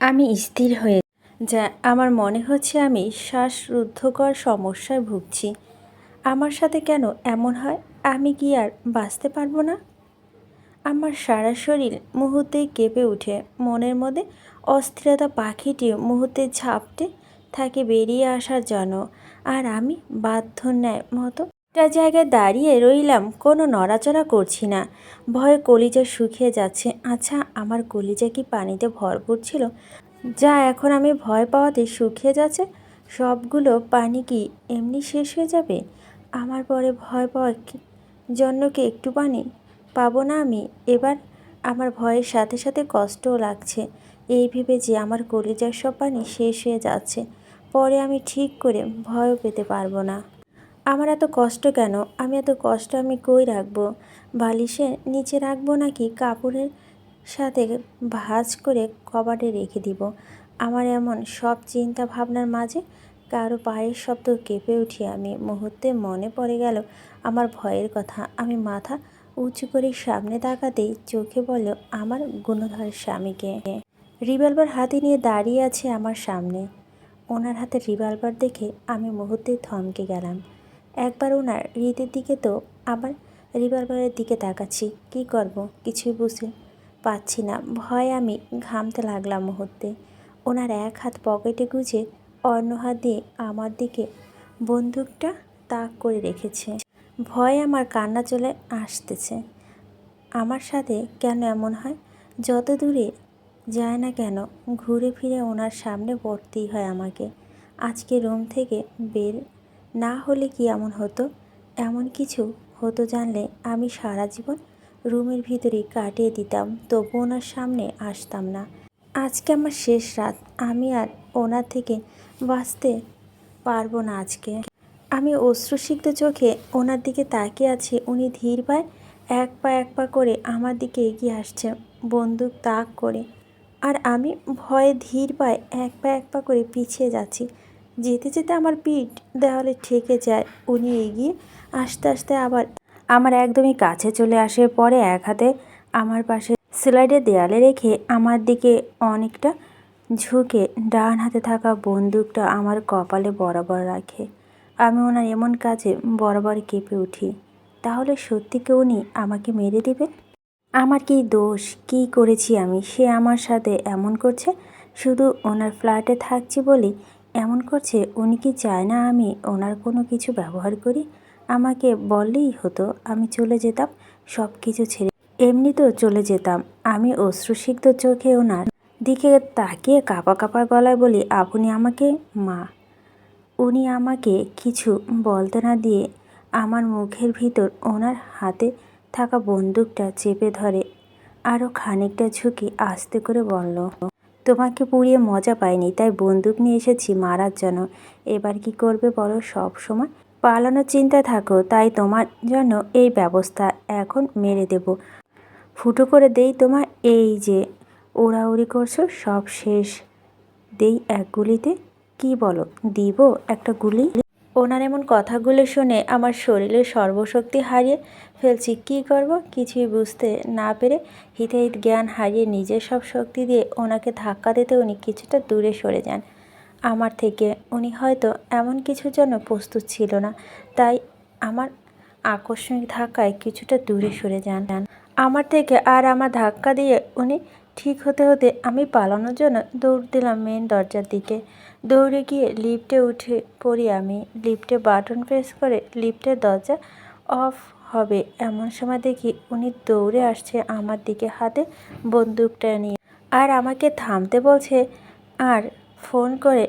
আমি স্থির হয়ে যা আমার মনে হচ্ছে আমি শ্বাসরুদ্ধকর সমস্যায় ভুগছি। আমার সাথে কেন এমন হয়? আমি কি আর বাঁচতে পারব না? আমার সারা শরীর মুহূর্তে কেঁপে উঠে মনের মধ্যে অস্থিরতা পাখিটি মুহূর্তে ঝাপটে থাকে বেরিয়ে আসার জন্য। আর আমি বাধ্য ন্যায় মতো একটা জায়গায় দাঁড়িয়ে রইলাম, কোনো নড়াচড়া করছি না। ভয়ে কলিজা শুকিয়ে যাচ্ছে। আচ্ছা আমার কলিজা কি পানিতে ভরপুর ছিল? যা এখন আমি ভয় পাওয়াতে শুকিয়ে যাচ্ছে। সবগুলো পানি কি এমনি শেষ হয়ে যাবে? আমার পরে ভয় পাওয়ার জন্য কি একটু পানি পাবো না আমি? এবার আমার ভয়ের সাথে সাথে কষ্টও লাগছে। এই ভেবে যে আমার কলিজার সব পানি শেষ হয়ে যাচ্ছে, পরে আমি ঠিক করে ভয়ও পেতে পারব না। আমার এত কষ্ট কেন? আমি এত কষ্ট আমি কই রাখব? বালিশের নিচে রাখব নাকি কাপড়ের সাথে ভাঁজ করে কবাটে রেখে দিব? আমার এমন সব চিন্তা ভাবনার মাঝে কারও পায়ের শব্দ কেঁপে উঠি আমি। মুহূর্তে মনে পড়ে গেল আমার ভয়ের কথা। আমি মাথা উঁচু করে সামনে তাকাতেই চোখে বলল আমার গুণধর স্বামীকে। রিভলভার হাতে নিয়ে দাঁড়িয়ে আছে আমার সামনে। ওনার হাতে রিভলভার দেখে আমি মুহূর্তে থমকে গেলাম। একবার ওনার হৃদের দিকে তো আবার রিভলভারের দিকে তাকাচ্ছি। কি করব? কিছুই বুঝতে পাচ্ছি না। ভয় আমি ঘামতে লাগলাম মুহূর্তে। ওনার এক হাত পকেটে গুঁজে অন্য হাত দিয়ে আমার দিকে বন্দুকটা তাক করে রেখেছে। ভয় আমার কান্না চলে আসতেছে। আমার সাথে কেন এমন হয়? যত দূরে যায় না কেন, ঘুরে ফিরে ওনার সামনে পড়তেই হয় আমাকে। আজকে রুম থেকে বের না হলে কি এমন হতো? এমন কিছু হতো জানলে আমি সারা জীবন রুমের ভিতরে কাটিয়ে দিতাম, তবু ওনার সামনে আসতাম না। আজকে আমার শেষ রাত, আমি আর ওনার থেকে বাঁচতে পারব না আজকে। আমি অশ্রুসিক্ত চোখে ওনার দিকে তাকিয়ে আছি, উনি ধীর পায় এক পা এক পা করে আমার দিকে এগিয়ে আসছে, বন্দুক তাক করে। আর আমি ভয়ে ধীর পায় এক পা এক পা করে পিছিয়ে যাচ্ছি। যেতে যেতে আমার পিঠ দেওয়ালে ঠেকে যায়। উনি এগিয়ে আস্তে আস্তে আবার আমার একদমই কাছে চলে আসে। পরে এক হাতে আমার পাশে স্লাইডের দেয়ালে রেখে আমার দিকে অনেকটা ঝুঁকে ডান হাতে থাকা বন্দুকটা আমার কপালে বরাবর রাখে। আমি ওনার এমন কাজে বরাবর কেঁপে উঠি। তাহলে সত্যি কি উনি আমাকে মেরে দিবে আমার কি দোষ? কি করেছি আমি? সে আমার সাথে এমন করছে? শুধু ওনার ফ্ল্যাটে থাকছি বলেই এমন করছে, উনি কি চায় না আমি ওনার কোনো কিছু ব্যবহার করি? আমাকে বললেই হতো, আমি চলে যেতাম, সব কিছু ছেড়ে এমনি তো চলে যেতাম, আমি অশ্রুসিক্ত চোখে ওনার দিকে তাকিয়ে কাপা কাপা গলায় বলি, আপনি আমাকে, মা। উনি আমাকে কিছু বলতে না দিয়ে আমার মুখের ভিতর ওনার হাতে থাকা বন্দুকটা চেপে ধরে আরও খানিকটা ঝুঁকি আস্তে করে বলল তোমাকে পুড়িয়ে মজা পাইনি, তাই বন্দুক নিয়ে এসেছি মারার জন্য। এবার কি করবে বলো সব সময়? পালানোর চিন্তা থাকো, তাই তোমার জন্য এই ব্যবস্থা এখন মেরে দেব। ফুটো করে দেই তোমার, এই যে ওড়াউড়ি করছ, সব শেষ। দেই এক গুলিতে। কি বলো, দিব একটা গুলি? ওনার এমন কথাগুলো শুনে আমার শরীরের সর্বশক্তি হারিয়ে ফেলছি। কি করব? কিছুই বুঝতে না পেরে হিতাহিত জ্ঞান হারিয়ে নিজের সব শক্তি দিয়ে ওনাকে ধাক্কা দিতে উনি কিছুটা দূরে সরে যান। আমার থেকে উনি হয়তো এমন কিছুর জন্য প্রস্তুত ছিল না, তাই আমার আকস্মিক ধাক্কায় কিছুটা দূরে সরে যান। আমার থেকে আর আমার ধাক্কা দিয়ে উনি ঠিক হতে হতে আমি পালানোর জন্য দৌড় দিলাম মেন দরজার দিকে। দৌড়ে গিয়ে লিফটে উঠে পড়ি আমি। লিফটে বাটন প্রেস করে লিফটের দরজা অফ হবে। এমন সময় দেখি উনি দৌড়ে আসছে আমার দিকে হাতে বন্দুকটা নিয়ে। আর আমাকে থামতে বলছে, আর ফোন করে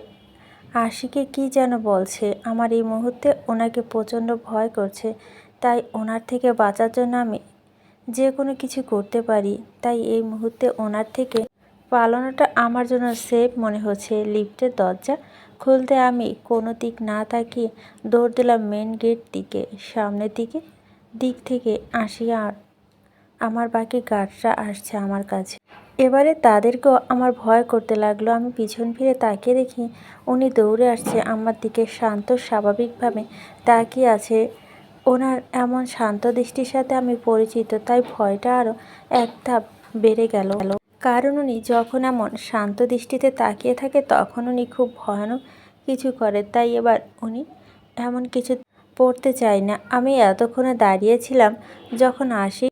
আশিকে কি যেন বলছে? আমার এই মুহূর্তে ওনাকে প্রচণ্ড ভয় করছে। তাই ওনার থেকে বাঁচার জন্য আমি যে কোনো কিছু করতে পারি। তাই এই মুহূর্তে ওনার থেকে পালানোটা আমার জন্য সেফ মনে হচ্ছে। লিফটের দরজা খুলতে আমি কোনো দিক না তাকিয়ে দৌড় দিলাম মেন গেট দিকে, সামনের দিকে। দিক থেকে আসিয়া আমার বাকি গার্ডরা আসছে আমার কাছে। এবারে তাদেরকেও আমার ভয় করতে লাগল। আমি পিছন ফিরে তাকিয়ে দেখি উনি দৌড়ে আসছে আমার দিকে শান্ত, স্বাভাবিকভাবে তাকিয়ে আছে। ওনার এমন শান্ত দৃষ্টির সাথে আমি পরিচিত, তাই ভয়টা আরও এক ধাপ বেড়ে গেল। কারণ উনি যখন এমন শান্ত দৃষ্টিতে তাকিয়ে থাকে, তখন উনি খুব ভয়ানক কিছু করে। তাই এবার উনি এমন কিছু পড়তে চাই না। আমি এতক্ষণে দাঁড়িয়েছিলাম যখন আসি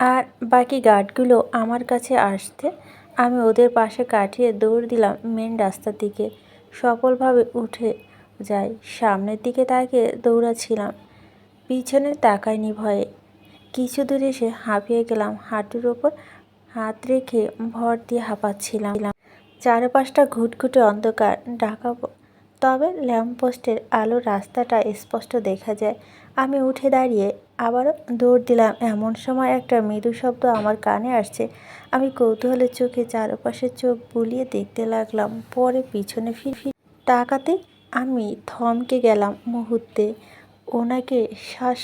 আর বাকি গার্ডগুলো আমার কাছে আসতে। আমি ওদের পাশে কাটিয়ে দৌড় দিলাম মেন রাস্তার দিকে। সফলভাবে উঠে যাই। সামনের দিকে তাকিয়ে দৌড়াচ্ছিলাম। পিছনে তাকায়নি ভয়ে। কিছু দূর এসে হাঁপিয়ে গেলাম। হাঁটুর ওপর হাত রেখে ভর দিয়ে হাঁপাচ্ছিলাম। চারপাশটা ঘুটঘুটে অন্ধকার। ঢাকা তবে ল্যাম্পপোস্টের আলো রাস্তাটা স্পষ্ট দেখা যায়। আমি উঠে দাঁড়িয়ে আবারও দৌড় দিলাম। এমন সময় একটা মৃদু শব্দ আমার কানে আসছে। আমি কৌতূহলের চোখে চারপাশে চোখ বুলিয়ে দেখতে লাগলাম। পরে পিছনে ফির ফির তাকাতে আমি থমকে গেলাম মুহূর্তে। ওনাকে শ্বাস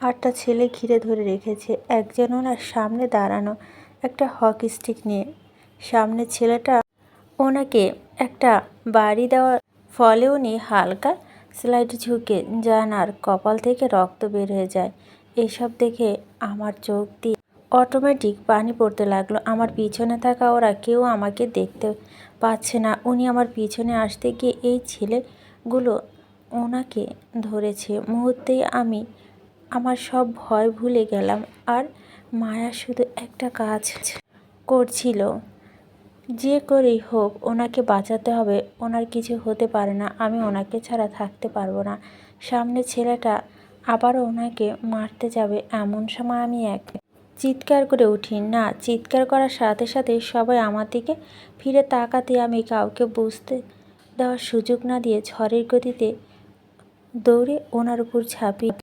আটটা ছেলে ঘিরে ধরে রেখেছে। একজন ওনার সামনে দাঁড়ানো, একটা হকি স্টিক নিয়ে। সামনে ছেলেটা ওনাকে একটা বাড়ি দেওয়ার ফলে উনি হালকা স্লাইড ঝুঁকে যান আর কপাল থেকে রক্ত বের হয়ে যায়। এসব দেখে আমার চোখ দিয়ে অটোমেটিক পানি পড়তে লাগল। আমার পিছনে থাকা ওরা কেউ আমাকে দেখতে পাচ্ছে না। উনি আমার পিছনে আসতে গিয়ে এই ছেলেগুলো ওনাকে ধরেছে। মুহূর্তেই আমি আমার সব ভয় ভুলে গেলাম আর মায়া শুধু একটা কাজ করছিল। যে করেই হোক, ওনাকে বাঁচাতে হবে। ওনার কিছু হতে পারে না, আমি ওনাকে ছাড়া থাকতে পারব না। সামনে ছেলেটা আবারও ওনাকে মারতে যাবে, এমন সময় আমি এক চিৎকার করে উঠি, না, চিৎকার করার সাথে সাথে সবাই আমার দিকে ফিরে তাকাতে আমি কাউকে বুঝতে দেওয়ার সুযোগ না দিয়ে ঝড়ের গতিতে দৌড়ে ওনার উপর ঝাঁপিয়ে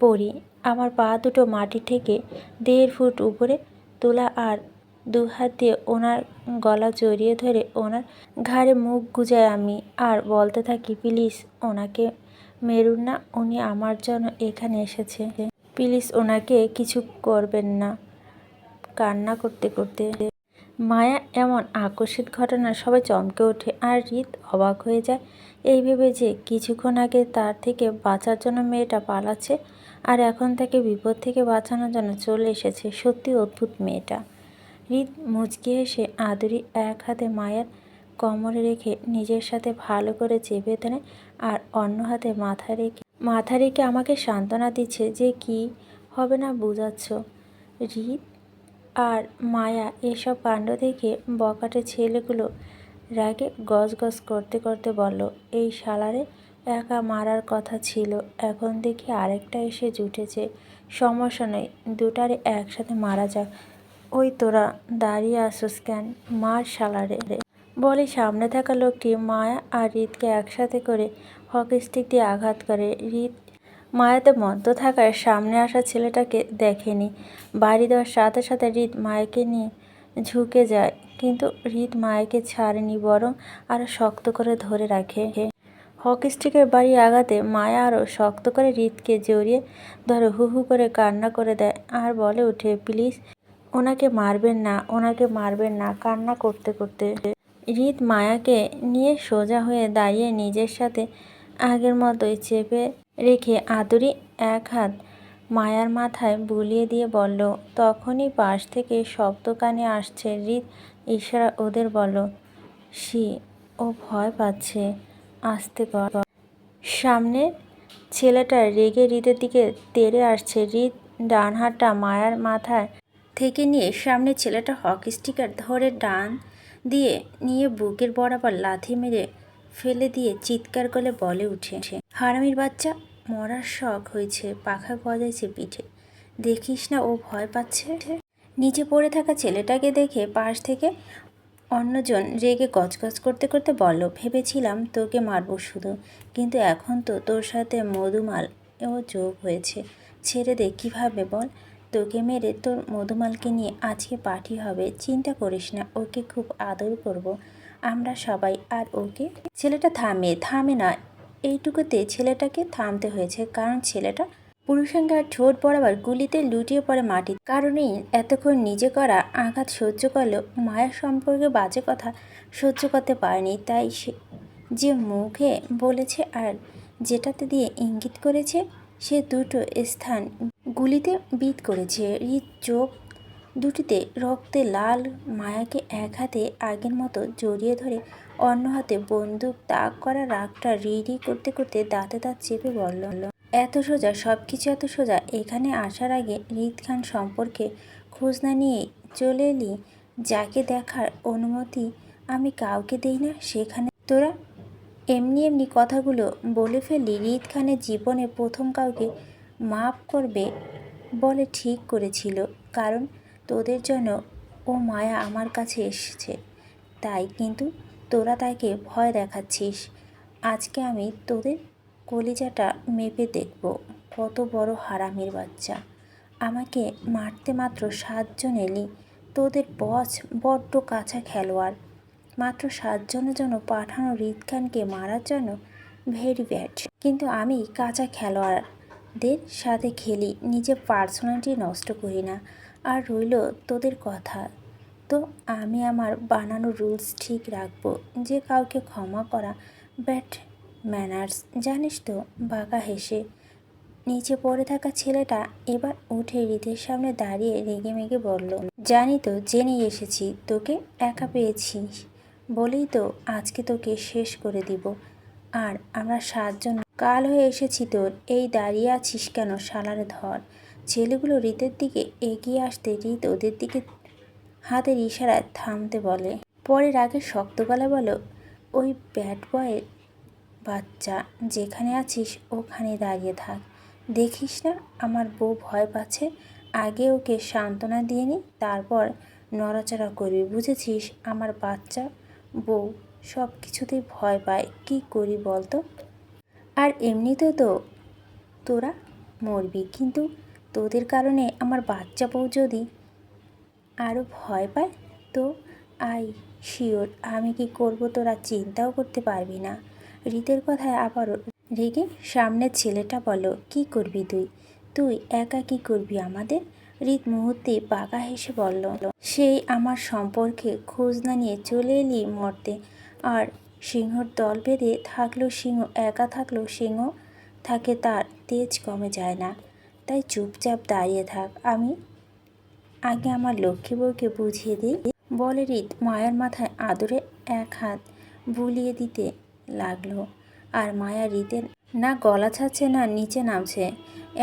পড়ি। আমার পা দুটো মাটি থেকে দেড় ফুট উপরে তোলা আর দু হাত দিয়ে ওনার গলা জড়িয়ে ধরে ওনার ঘাড়ে মুখ গুজায় আমি আর বলতে থাকি, প্লিজ, ওনাকে মেরুন না, উনি আমার জন্য এখানে এসেছে। প্লিজ, ওনাকে কিছু করবেন না। কান্না করতে করতে মায়া এমন আকস্মিক ঘটনা সবাই চমকে ওঠে আর রীত অবাক হয়ে যায়। এই ভেবে যে কিছুক্ষণ আগে তার থেকে বাঁচার জন্য মেয়েটা পালাচ্ছে আর এখন তাকে বিপদ থেকে বাঁচানোর জন্য চলে এসেছে। সত্যি অদ্ভুত মেয়েটা। হৃদ মুচকি এসে আদুরি এক হাতে মায়ের কোমরে রেখে নিজের সাথে ভালো করে চেপে ধরে আর অন্য হাতে মাথা রেখে মাথা রেখে আমাকে সান্ত্বনা দিচ্ছে যে কি হবে না বুঝাচ্ছ। হৃদ আর মায়া এসব কাণ্ড দেখে বকাটে ছেলেগুলো রাগে গজগজ করতে করতে বলল, এই শালারে একা মারার কথা ছিল, এখন দেখি আরেকটা এসে জুটেছে। সমস্যা নেই দুটারে একসাথে মারা যাক। ওই তোরা দাঁড়িয়ে আসোস কেন, মার শালারে বলে সামনে থাকা লোকটি মায়া আর হৃদকে একসাথে করে হকি স্টিক দিয়ে আঘাত করে। হৃদ মায়াতে মদ্য থাকায় সামনে আসা ছেলেটাকে দেখেনি। বাড়ি দেওয়ার সাথে সাথে হৃদ মায়াকে নিয়ে ঝুঁকে যায়, কিন্তু হৃদ মায়াকে ছাড়েনি, বরং আরও শক্ত করে ধরে রাখে। হকি স্টিকের বাড়ি আঘাতে মায়া আরও শক্ত করে হৃদকে জড়িয়ে ধরে হু হু করে কান্না করে দেয় আর বলে ওঠে, প্লিজ ওনাকে মারবেন না, ওনাকে মারবেন না, কান্না করতে করতে। হৃদ মায়াকে নিয়ে সোজা হয়ে দাঁড়িয়ে নিজের সাথে আগের মতোই চেপে রেখে আদুরি এক হাত মায়ার মাথায় বুলিয়ে দিয়ে বলল, তখনই পাশ থেকে শব্দ কানে আসছে হৃদ ইশারা ওদের বলল সি ও ভয় পাচ্ছে, আসতে কর। সামনে ছেলেটা রেগে হৃদের দিকে তেড়ে আসছে হৃদ ডান হাতটা মায়ার মাথায় থেকে নিয়ে সামনে ছেলেটা হকি স্টিকার ধরে ডান দিয়ে নিয়ে বুকের বরাবর লাথি মেরে ফেলে দিয়ে চিৎকার করে বলে উঠে। হারামির বাচ্চা, মরার শখ হয়েছে, পাখা গজাইছে পিঠে। দেখিস না ও ভয় পাচ্ছে? নিচে পড়ে থাকা ছেলেটাকে দেখে পাশ থেকে অন্যজন রেগে গজগজ করতে করতে বলল, ভেবেছিলাম তোকে মারবো শুধু, কিন্তু এখন তো তোর সাথে মধুমাল ও যোগ হয়েছে। ছেড়ে দে, কীভাবে বল? তোকে মেরে তোর মধুমালকে নিয়ে আজকে পার্টি হবে, চিন্তা করিস না, ওকে খুব আদর করব। আমরা সবাই, আর ওকে? ছেলেটা থামে থামে না। এইটুকুতে ছেলেটাকে থামতে হয়েছে, কারণ ছেলেটা পুরুষাঙ্গার ঠোঁট বরাবর গুলিতে লুটিয়ে পড়ে মাটি কারণেই এতক্ষণ নিজে করা আঘাত সহ্য করলেও মায়ের সম্পর্কে বাজে কথা সহ্য করতে পারেনি। তাই সে যে মুখে বলেছে আর যেটাতে দিয়ে ইঙ্গিত করেছে, সে দুটো স্থান গুলিতে বিদ করেছে হৃদ চোখ দুটিতে রক্তে লাল মায়াকে এক হাতে আগের মতো জড়িয়ে ধরে অন্য হাতে বন্দুক তাক করা রাগটা রিডি করতে করতে দাঁতে দাঁত চেপে বলল, এত সোজা সব কিছু এত সোজা। এখানে আসার আগে রিদ খান সম্পর্কে খোঁজ না নিয়ে চলে এলি। যাকে দেখার অনুমতি আমি কাউকে দেই না, সেখানে তোরা এমনি এমনি কথাগুলো বলে ফেললি। হৃদ খানের জীবনে প্রথম কাউকে মাফ করবে বলে ঠিক করেছিল, কারণ তোদের জন্য ও মায়া আমার কাছে এসেছে। তাই কিন্তু তোরা তাকে ভয় দেখাচ্ছিস। আজকে আমি তোদের কলিজাটা মেপে দেখব, কত বড় হারামির বাচ্চা। আমাকে মারতে মাত্র সাতজন এলি, তোদের বস বড্ড কাঁচা খেলোয়াড়। মাত্র সাতজনের জন্য পাঠানো হৃদখানকে মারার জন্য ভেরি ব্যাড। কিন্তু আমি কাঁচা খেলোয়াড়দের সাথে খেলি, নিজের পার্সোনালিটি নষ্ট করি না। আর রইল তোদের কথা। তো আমি আমার বানানো রুলস ঠিক রাখব, যে কাউকে ক্ষমা করা ব্যাট ম্যানার্স জানিস তো, বাঁকা হেসে। নিচে পড়ে থাকা ছেলেটা এবার উঠে রিতের সামনে দাঁড়িয়ে রেগে মেগে বলল, জানি তো জেনেই এসেছি, তোকে একা পেয়েছিস। বলেই তো আজকে তোকে শেষ করে দিব। আর আমরা সাতজন কাল হয়ে এসেছি তোর, এই দাঁড়িয়ে আছিস কেন শালারে ধর? ছেলেগুলো রিতের দিকে এগিয়ে আসতে রিত ওদের দিকে হাতের ইশারায় থামতে বলে। পরে রাগে শক্ত গলা বলো, ওই ব্যাট বয়ের বাচ্চা, যেখানে আছিস ওখানে দাঁড়িয়ে থাক। দেখিস না আমার বউ ভয় পাচ্ছে, আগে ওকে সান্ত্বনা দিয়ে নি, তারপর নড়াচড়া করবি, বুঝেছিস? আমার বাচ্চা, বউ সব কিছুতেই ভয় পায়, কি করি বলতো? আর এমনিতেও তো তোরা মরবি। কিন্তু তোদের কারণে আমার বাচ্চা বউ যদি আরও ভয় পায়, তো আই, শিওর আমি কি করব তোরা চিন্তাও করতে পারবি না। রিতের কথায় আবারও রেগে সামনের ছেলেটা বলো কি করবি তুই? তুই একা কি করবি আমাদের? রিত মুহূর্তে বাঁকা হেসে বলল, সেই আমার সম্পর্কে খোঁজ না নিয়ে চলে এলি মরতে। আর সিংহর দল বেঁধে থাকলেও সিংহ একা থাকলেও সিংহ থাকে তার, তেজ কমে যায় না। তাই চুপচাপ দাঁড়িয়ে থাক। আমি আগে আমার লক্ষ্মী বউকে বুঝিয়ে দিই। বলে রিত মায়ার মাথায় আদরে এক হাত বুলিয়ে দিতে লাগল। আর মায়া রিতের না গলা ছাড়ছে না নিচে নামছে,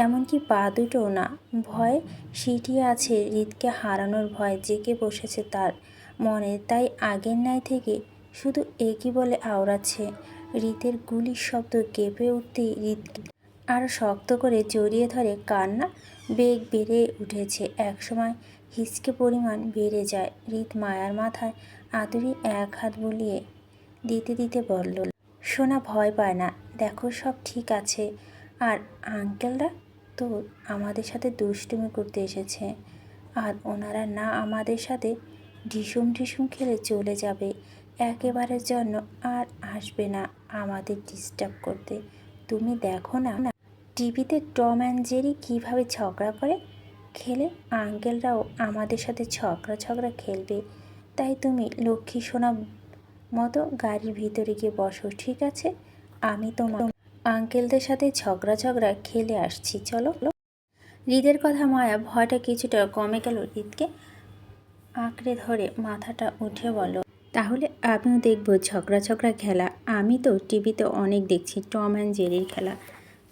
এমনকি পা দুটোও না। ভয় সিটিয়ে আছে রিতকে হারানোর ভয়, জেগে বসেছে তার মনে। তাই আগের ন্যায় থেকে শুধু একই বলে আওড়াচ্ছে। রিতের গুলির শব্দ কেঁপে উঠতেই রিত আরও শক্ত করে জড়িয়ে ধরে কান্না বেগ বেড়ে উঠেছে। একসময় হিসকে পরিমাণ বেড়ে যায়। রিত মায়ার মাথায় আদুরি এক হাত বুলিয়ে দিতে দিতে বলল, সোনা ভয় পায় না, দেখো সব ঠিক আছে। আর আঙ্কেলরা তো আমাদের সাথে দুষ্টুমি করতে এসেছে। আর ওনারা না আমাদের সাথে ঢিসুম ঢিসুম খেলে চলে যাবে। একেবারের জন্য আর আসবে না আমাদের ডিস্টার্ব করতে। তুমি দেখো না। টিভিতে টম অ্যান্ড জেরি কীভাবে ঝগড়া করে? খেলে আঙ্কেলরাও আমাদের সাথে ঝগড়া ঝগড়া খেলবে। তাই তুমি লক্ষ্মী সোনা মতো গাড়ির ভিতরে গিয়ে বসো, ঠিক আছে? আমি তোমার আঙ্কেলদের সাথে ঝগড়া ঝগড়া খেলে আসছি, চলো। হৃদের কথা মায়া ভয়টা কিছুটা কমে গেল হৃদকে। আঁকড়ে ধরে মাথাটা উঠে বলো তাহলে আমিও দেখব ঝগড়া ঝগড়া খেলা। আমি তো টিভিতে অনেক দেখছি, টম অ্যান্ড জেরির খেলা।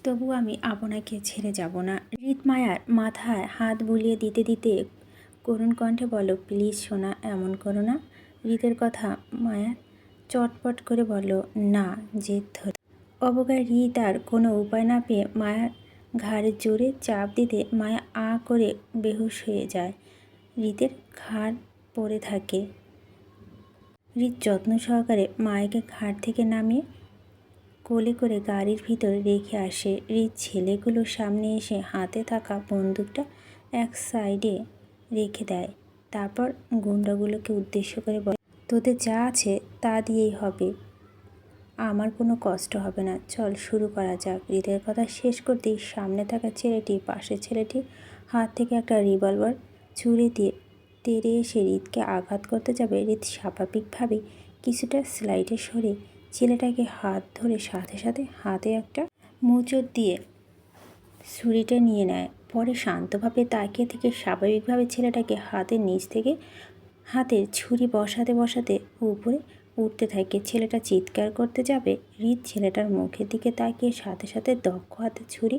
তবু আমি আপনাকে ছেড়ে যাব না। হৃদ মায়ার মাথায় হাত বুলিয়ে দিতে দিতে করুণ কণ্ঠে বলো প্লিজ সোনা, এমন করো না। হৃদের কথা মায়ার চটপট করে বলল, না, জেদ ধরে। অবগায় হৃদ আর কোনো উপায় না পেয়ে মায়ার ঘাড়ে জোরে চাপ দিতে মায়া আ করে বেহুশ হয়ে যায়। হৃদের ঘাড় পড়ে থাকে। হৃদ যত্ন সহকারে মায়াকে ঘাট থেকে নামিয়ে কোলে করে গাড়ির ভিতরে রেখে আসে। হৃদ ছেলেগুলোর সামনে এসে হাতে থাকা বন্দুকটা এক সাইডে রেখে দেয়। তারপর গুন্ডাগুলোকে উদ্দেশ্য করে বলে, তোদের যা আছে তা দিয়েই হবে। আমার কোনো কষ্ট হবে না। চল শুরু করা যাক। হৃদের কথা শেষ করতেই সামনে থাকা ছেলেটি, পাশের ছেলেটি হাত থেকে একটা রিভলভার ছুঁড়ে দিয়ে তেড়ে এসে হৃদকে আঘাত করতে যাবে, হৃদ স্বাভাবিকভাবেই কিছুটা স্লাইডে সরে ছেলেটাকে হাত ধরে সাথে সাথে হাতে একটা মুচড় দিয়ে ছুরিটা নিয়ে নেয়। পরে শান্তভাবে তাকিয়ে থেকে স্বাভাবিকভাবে ছেলেটাকে হাতের নিচ থেকে হাতের ছুরি বসাতে বসাতে উপরে উঠতে থাকে। ছেলেটা চিৎকার করতে যাবে, হৃদ ছেলেটার মুখের দিকে তাকিয়ে সাথে সাথে দক্ষ হাতে ছুরি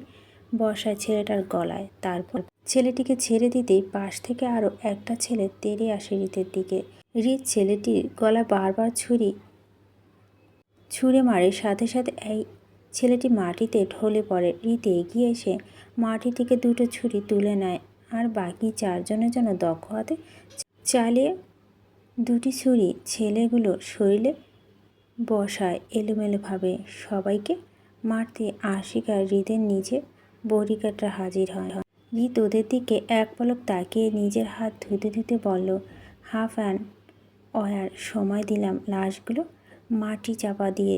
বসায় ছেলেটার গলায়। তারপর ছেলেটিকে ছেড়ে দিতেই পাশ থেকে আরও একটা ছেলে তেড়ে আসে হৃদের দিকে। হৃদ ছেলেটির গলা বারবার ছুরি, ছুঁড়ে মারে, সাথে সাথে এই ছেলেটি মাটিতে ঢলে পড়ে। রীতি এগিয়ে এসে মাটি থেকে দুটো ছুরি তুলে নেয় আর বাকি চারজনের জন্য দক্ষ হাতে চালিয়ে দুটি ছুরি ছেলেগুলো শরীরে বসায় এলোমেলোভাবে। সবাইকে মারতে আশিকা হৃদের নিচে বডিগার্ডরা হাজির হয় হৃদ ওদের দিকে এক পলক তাকিয়ে নিজের হাত ধুতে ধুতে বলল, হাফ অ্যান্ড অয়ার সময় দিলাম লাশগুলো। মাটি চাপা দিয়ে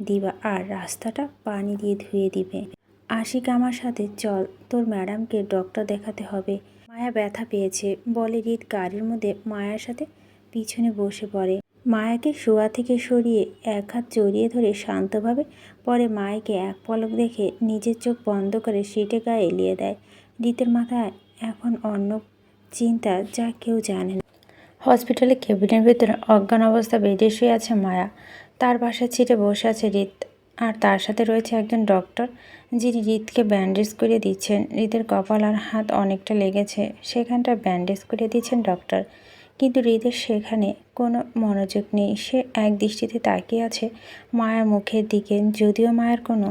দিবা আর রাস্তাটা পানি দিয়ে ধুয়ে দিবে। আশিক আমার সাথে চল, তোর ম্যাডামকে ডক্টর দেখাতে হবে। মায়া ব্যথা পেয়েছে। বলে রিত গাড়ির মধ্যে মায়ার সাথে পিছনে বসে পড়ে। মায়াকে শোয়া থেকে সরিয়ে এক হাত জড়িয়ে ধরে শান্তভাবে পরে মায়াকে এক পলক দেখে নিজের চোখ বন্ধ করে সিটে গায়ে এলিয়ে দেয়। রিতের মাথায় এখন অন্য চিন্তা যা কেউ জানে না। হসপিটালে কেবিনের ভেতরে অজ্ঞান অবস্থা বেডে শুয়ে আছে মায়া। তার বাসার ছিটে বসে আছে রিত আর তার সাথে রয়েছে একজন ডক্টর যিনি রিতকে ব্যান্ডেজ করে দিচ্ছেন। রিতের কপাল আর হাত অনেকটা লেগেছে। সেখানটা ব্যান্ডেজ করে দিচ্ছেন ডক্টর। কিন্তু হৃদের সেখানে কোনো মনোযোগ নেই। সে এক দৃষ্টিতে তাকিয়ে আছে মায়ের মুখের দিকে। যদিও মায়ের কোনো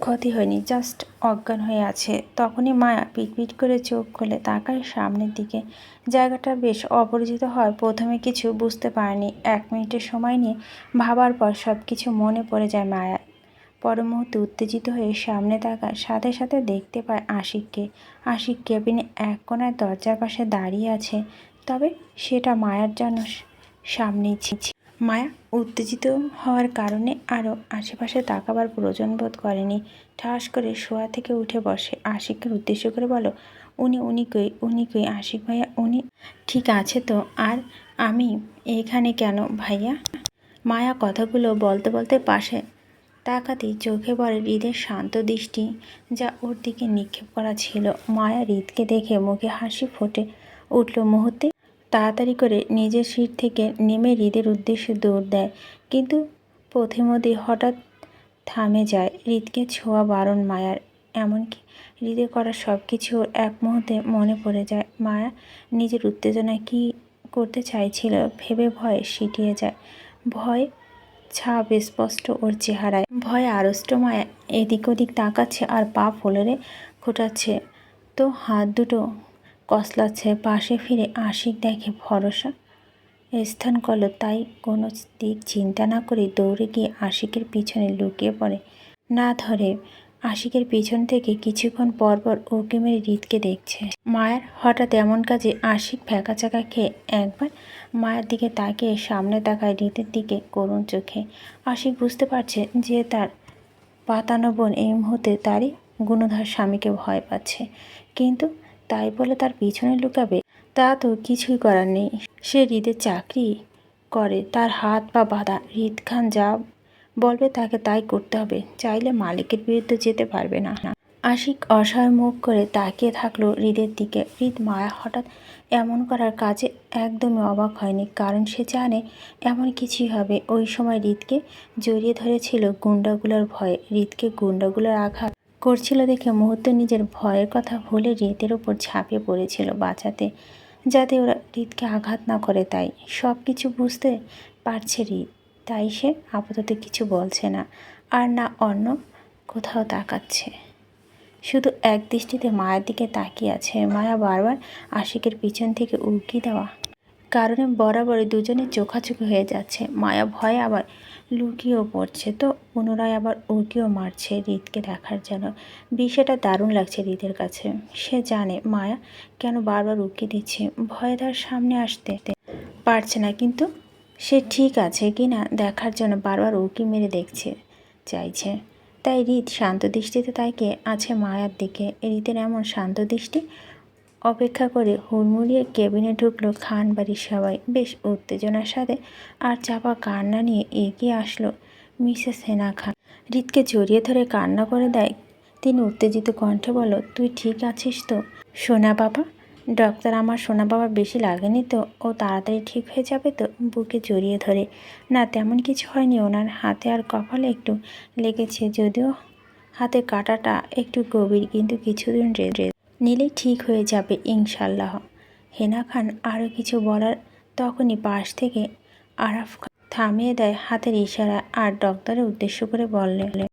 ক্ষতি হয়নি, জাস্ট অজ্ঞান হয়ে আছে। তখনই মায়া পিটপিট করে চোখ খুলে তাকায় সামনের দিকে। জায়গাটা বেশ অপরিচিত হয়, প্রথমে কিছু বুঝতে পারেনি। এক মিনিটের সময় নিয়ে ভাবার পর সব কিছু মনে পড়ে যায় মায়া মুহূর্তে উত্তেজিত হয়ে সামনে তাকায়, সাথে সাথে দেখতে পায় আশিককে। আশিক কেবিনে এক কোনায় দরজার পাশে দাঁড়িয়ে আছে। তবে সেটা মায়ার যেন সামনেই ছিছি মায়া উত্তেজিত হওয়ার কারণে আরও আশেপাশে তাকাবার প্রয়োজন বোধ করেনি। ঠাস করে শোয়া থেকে উঠে বসে আশিককে উদ্দেশ্য করে বলো, উনি উনি কই উনি কই আশিক ভাইয়া? উনি ঠিক আছে তো? আর আমি এখানে কেন ভাইয়া? মায়া কথাগুলো বলতে বলতে পাশে তাকাতেই চোখে পড়ে হৃদের শান্ত দৃষ্টি যা ওর দিকে নিক্ষেপ করা ছিল। মায়া হৃদকে দেখে মুখে হাসি ফোটে উঠল মুহূর্তে। তাড়াতাড়ি করে নিজের সিট থেকে নেমে হৃদের উদ্দেশ্যে দৌড় দেয়। কিন্তু পথিমধ্যে হঠাৎ থামে যায় হৃদকে ছোঁয়া বারণ মায়ার। এমনকি হৃদে করা সব কিছু ওর এক মুহূর্তে মনে পড়ে যায়। মায়া নিজের উত্তেজনা কী করতে চাইছিল ভেবে ভয়ে সিটিয়ে যায়। ভয় ছাপ স্পষ্ট ওর চেহারায়। ভয়ে আড়ষ্ট মায়া এদিক ওদিক তাকাচ্ছে আর পা ফোলরে খোটাচ্ছে। তো হাত দুটো কসলাচ্ছে, পাশে ফিরে আশিক দেখে ভরসা। স্থান করল, তাই কোনো দিক চিন্তা না করে দৌড়ে গিয়ে আশিকের পিছনে লুকিয়ে পড়ে। না ধরে, আশিকের পিছন থেকে কিছুক্ষণ পরপর উঁকি মেরে রিতকে দেখছে। মায়ের হঠাৎ এমন কাজে আশিক ফ্যাঁকা চাকা খেয়ে একবার মায়ের দিকে তাকিয়ে সামনে তাকায় রিতের দিকে করুণ চোখে। আশিক বুঝতে পারছে যে তার পাতানো বোন এই মুহূর্তে তারই গুণধর স্বামীকে ভয় পাচ্ছে। কিন্তু তাই বলে তার পিছনে লুকাবে? তা তো কিছুই করার নেই। সে হৃদের চাকরি করে, তার হাত বা বাঁধা। হৃদ খান যা বলবে তাকে তাই করতে হবে। চাইলে মালিকের বিরুদ্ধে যেতে পারবে না। আশিক অসহায় মুখ করে তাকিয়ে থাকল হৃদের দিকে। হৃদ মায়া হঠাৎ এমন করার কাজে একদমই অবাক হয়নি, কারণ সে জানে এমন কিছুই হবে। ওই সময় হৃদকে জড়িয়ে ধরেছিল গুন্ডাগুলোর ভয়ে। হৃদকে গুন্ডাগুলোর আঘাত করছিল দেখে মুহূর্ত নিজের ভয়ের কথা ভুলে হৃদের ওপর ঝাঁপিয়ে পড়েছিল বাঁচাতে, যাতে ওরা হৃদকে আঘাত না করে তাই। সব কিছু বুঝতে পারছে হৃদ তাই সে আপাতত কিছু বলছে না, আর না অন্য কোথাও তাকাচ্ছে। শুধু এক দৃষ্টিতে মায়ের দিকে তাকিয়ে আছে। মায়া বারবার আশিকের পিছন থেকে উকি দেওয়া কারণে বরাবরই দুজনে চোখাচোখি হয়ে যাচ্ছে। মায়া ভয়ে আবার লুকিয়েও পড়ছে। তো পুনরায় আবার উকিও মারছে হৃদকে দেখার জন্য। বিষয়টা দারুণ লাগছে হৃদের কাছে। সে জানে, মায়া কেন বারবার উকি দিচ্ছে। ভয়ে তার সামনে আসতে পারছে না, কিন্তু সে ঠিক আছে কি না দেখার জন্য বারবার উকি মেরে দেখছে, চাইছে। তাই হৃদ শান্ত দৃষ্টিতে তাইকে আছে মায়ার দিকে। হৃদের এমন শান্ত দৃষ্টি অপেক্ষা করে হুড়মুড়িয়ে কেবিনে ঢুকলো খান বাড়ির সবাই। বেশ উত্তেজনার সাথে আর চাপা কান্না নিয়ে এগিয়ে আসলো মিসেস হেনা খান। হৃদকে জড়িয়ে ধরে কান্না করে দেয়। তিনি উত্তেজিত কণ্ঠে বলল, তুই ঠিক আছিস তো? সোনা বাবা? ডক্টর, আমার সোনা বাবা বেশি লাগেনি তো? ও তাড়াতাড়ি ঠিক হয়ে যাবে তো? বুকে জড়িয়ে ধরে। না, তেমন কিছু হয়নি। ওনার হাতে আর কপালে একটু লেগেছে, যদিও হাতে কাটাটা একটু গভীর, কিন্তু কিছুদিন রে নিলেই ঠিক হয়ে যাবে ইনশাল্লাহ হেনা খান আরও কিছু বলার তখনই পাশ থেকে আরাফ খান থামিয়ে দেয় হাতের ইশারা আর ডক্টরের উদ্দেশ্য করে বললে